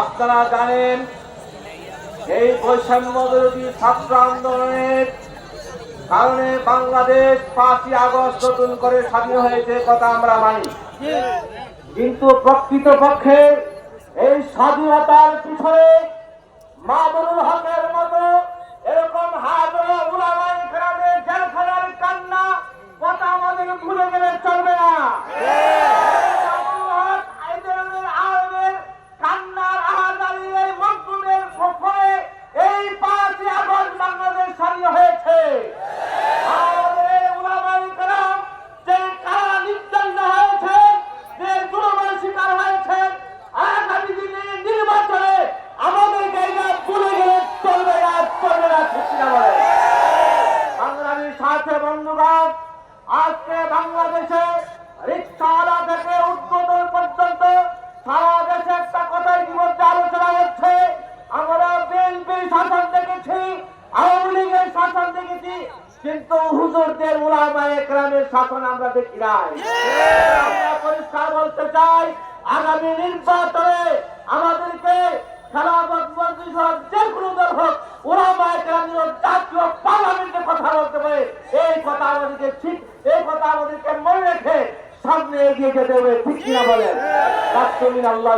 আপনারা জানেন, এই বৈষম্য বিরোধী ছাত্র আন্দোলনের কারণে বাংলাদেশ পাঁচই আগস্ট নতুন করে স্বাধীন হয়েছে, কথা আমরা মানি। কিন্তু প্রকৃত পক্ষে এই স্বাধীনতার পিছনে মামুনুল হকের মতো এরকম হাজারো গ্রামে কান্না, কথা আমাদের ভুলে গেলে চলবে না। সাথে বন্ধুগণ আজকে বাংলাদেশে রিক্সাওয়ালা থেকে উদ্বোধন পর্যন্ত সারা দেশে একটা কথাই ইতিমধ্যে আলোচনা হচ্ছে। আমরা বিএনপির শাসন দেখেছি, আওয়ামী লীগের শাসন দেখেছি, কিন্তু হুজুরদের উলামায়ে একরামের শাসন আমরা দেখি নাই। পরিষ্কার বলতে চাই, আগামী নির্বাচনে আমাদেরকে খেলাফত মন্ত্রী যে কোনো দল হোক ওলামায়ে একরামের জাতীয় পারে এই কথা আমাদেরকে ঠিক এই কথা আমাদেরকে মনে রেখে সামনে এগিয়ে যেতে হবে ঠিক কিনা বলেন? রাষ্ট্রমিন আল্লাহ